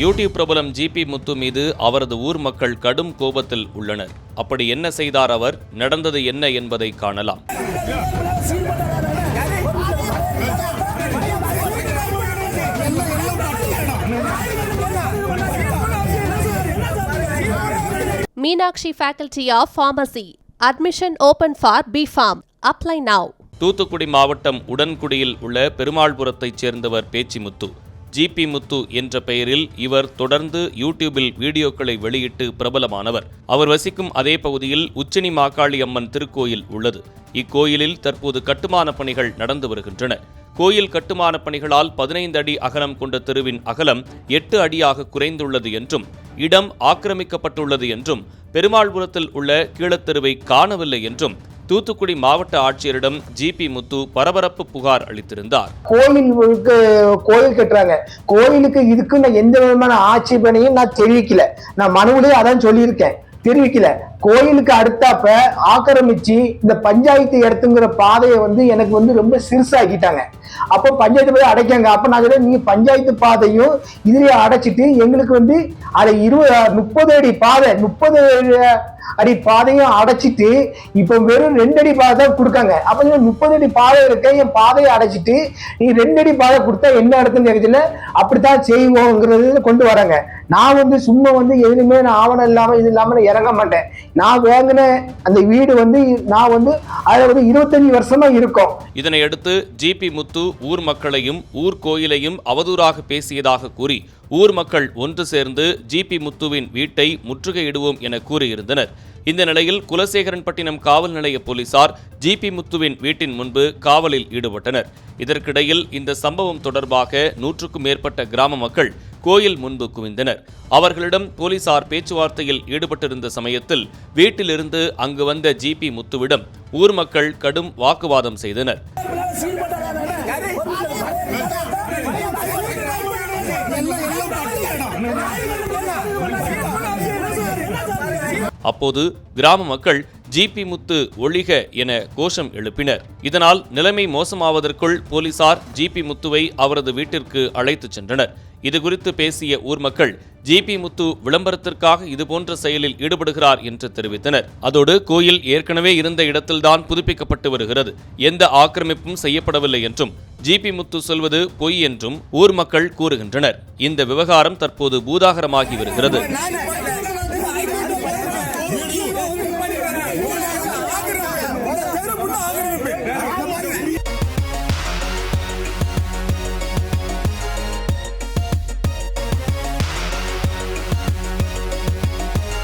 YouTube பிரபலம் GB முத்து மீது அவரது ஊர் மக்கள் கடும் கோபத்தில் உள்ளனர் அப்படி என்ன செய்தார் அவர் நடந்தது என்ன என்பதை காணலாம் Meenakshi Faculty of Pharmacy. Admission open for B.Pharm. Apply now. Thoothukudi மாவட்டம் உடன்குடியில் உள்ள பெருமாள்புரத்தைச் சேர்ந்தவர் பேச்சிமுத்து ஜிபி முத்து என்ற பெயரில் இவர் தொடர்ந்து யூடியூபில் வீடியோக்களை வெளியிட்டு பிரபலமானவர். அவர் வசிக்கும் அதே பகுதியில் உச்சினி மாக்காளி அம்மன் திருக்கோயில் உள்ளது. இக்கோயிலில் தற்போது கட்டுமான பணிகள் நடந்து வருகின்றன. கோயில் கட்டுமான பணிகளால் பதினைந்து அடி அகலம் கொண்ட தெருவின் அகலம் எட்டு அடியாக குறைந்துள்ளது என்றும் இடம் ஆக்கிரமிக்கப்பட்டுள்ளது என்றும் பெருமாள்புரத்தில் உள்ள கீழத்தெருவை காணவில்லை என்றும் தூத்துக்குடி மாவட்ட ஆட்சியரிடம் ஜிபி முத்து பரபரப்பு புகார் அளித்திருந்தார். கோயிலுக்கு கோயில் கட்டுறாங்க. கோயிலுக்கு இதுக்கு நான் எந்த விதமான ஆட்சேபனையும் நான் தெரிவிக்கல. நான் மனுவிலே அதான் சொல்லியிருக்கேன். தெரிவிக்கல. கோயிலுக்கு அடுத்தாப்ப ஆக்கிரமிச்சு இந்த பஞ்சாயத்து இடத்துங்கிற பாதையை வந்து எனக்கு வந்து ரொம்ப சிறுசாக்கிட்டாங்க. அப்போ பஞ்சாயத்து பாதை அடைக்காங்க. அப்ப நான் சொல்றேன், நீங்க பஞ்சாயத்து பாதையும் இதுலயே அடைச்சிட்டு எங்களுக்கு வந்து அதை இருபது முப்பது அடி பாதை முப்பது அடி பாதையும் அடைச்சிட்டு இப்போ வெறும் ரெண்டு அடி பாதை தான் கொடுக்காங்க. அப்ப முப்பது அடி பாதை இருக்க என் பாதையை அடைச்சிட்டு நீ ரெண்டு அடி பாதை கொடுத்தா என்ன இடத்துன்னு கேட்கல அப்படித்தான் செய்வோங்கிறது கொண்டு வராங்க. நான் வந்து சும்மா வந்து எதுலையுமே நான் ஆவணம் இல்லாம இது இல்லாம இறங்க மாட்டேன். நான் வாங்கின அந்த வீடு வந்து நான் வந்து அதுல வந்து இருபத்தஞ்சு வருஷமா இருக்கும். இதனையடுத்து ஜிபி முத்து ஊர் மக்களையும் ஊர் கோயிலையும் அவதூறாக பேசியதாக கூறி ஊர் மக்கள் ஒன்று சேர்ந்து ஜிபி முத்துவின் வீட்டை முற்றுகையிடுவோம் என கூறியிருந்தனர். இந்த நிலையில் குலசேகரன்பட்டினம் காவல் நிலைய போலீசார் ஜிபி முத்துவின் வீட்டின் முன்பு காவலில் ஈடுபட்டனர். இதற்கிடையில் இந்த சம்பவம் தொடர்பாக நூற்றுக்கும் மேற்பட்ட கிராம மக்கள் கோயில் முன்பு குவிந்தனர். அவர்களிடம் போலீசார் பேச்சுவார்த்தையில் ஈடுபட்டிருந்த சமயத்தில் வீட்டிலிருந்து அங்கு வந்த ஜிபி முத்துவிடம் ஊர் மக்கள் கடும் வாக்குவாதம் செய்தனர். அப்போது கிராம மக்கள் ஜிபி முத்து ஒழிக என கோஷம் எழுப்பினர். இதனால் நிலைமை மோசமாவதற்குள் போலீசார் ஜிபி முத்துவை அவரது வீட்டிற்கு அழைத்துச் சென்றனர். இதுகுறித்து பேசிய ஊர் மக்கள் ஜிபி முத்து விளம்பரத்திற்காக இதுபோன்ற செயலில் ஈடுபடுகிறார் என்று தெரிவித்தனர். அதோடு கோயில் ஏற்கனவே இருந்த இடத்தில்தான் புதுப்பிக்கப்பட்டு வருகிறது. எந்த ஆக்கிரமிப்பும் செய்யப்படவில்லை என்றும் ஜிபி முத்து சொல்வது பொய் என்றும் ஊர் மக்கள் கூறுகின்றனர். இந்த விவகாரம் தற்போது பூதாகரமாகி வருகிறது.